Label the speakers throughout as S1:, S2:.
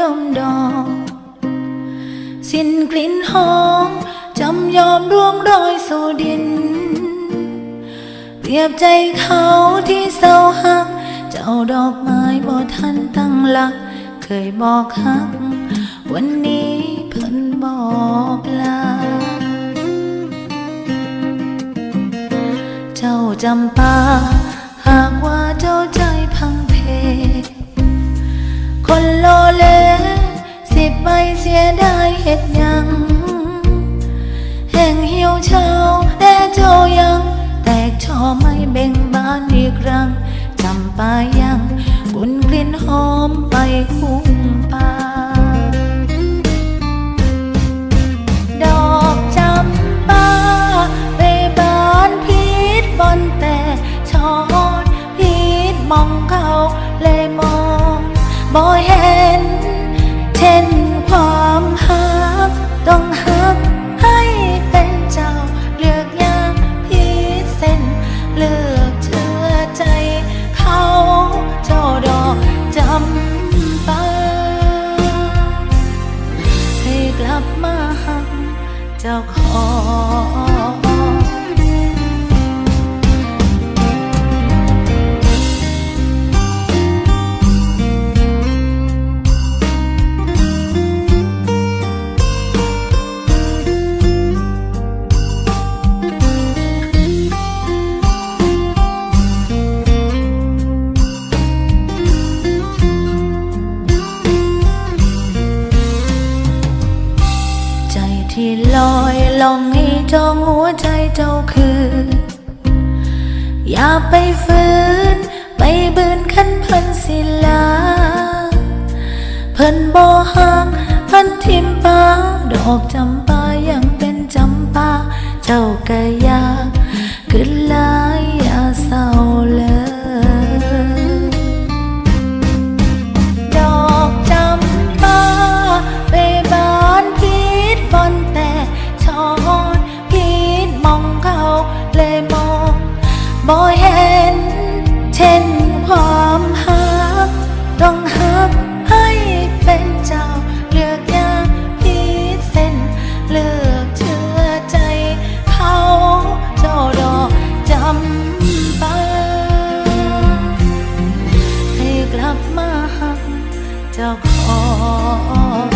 S1: ดมดอกสิ้นกลิ่นหอมจำยอมร่วงโรยสู่ดิน เปรียบใจเขาที่เศร้าหัก เจ้าดอกไม้บ่ทันตั้งหลัก เคยบอกหัก วันนี้เพิ่นบอกลาเจ้าจำปาหากว่าเจ้าใจพังเพ คนโล เสียได้เห็ดยัง แห่งเหี่ยวเฉาแต่เจ้ายัง แตกช่อไม่เบ่งบานอีกครั้งจำปายังบุญกลิ่นหอมไปคุ้งปาดอกจำปาไปบานพีดบอนแต่ชอนพีดมองเขาเลยมองบ่เห็นเช่น เจ้าของ ลองให้จองหัวใจเจ้าคืออย่าไปฝืน ไปบืนขันเพิ่นสิลา เพิ่นบ่ห่างเพิ่นทิมปาดอกจำปายังเป็นจำปา เจ้าก็อยากขึ้นลา ลับมาหักเจ้าของ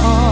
S1: คร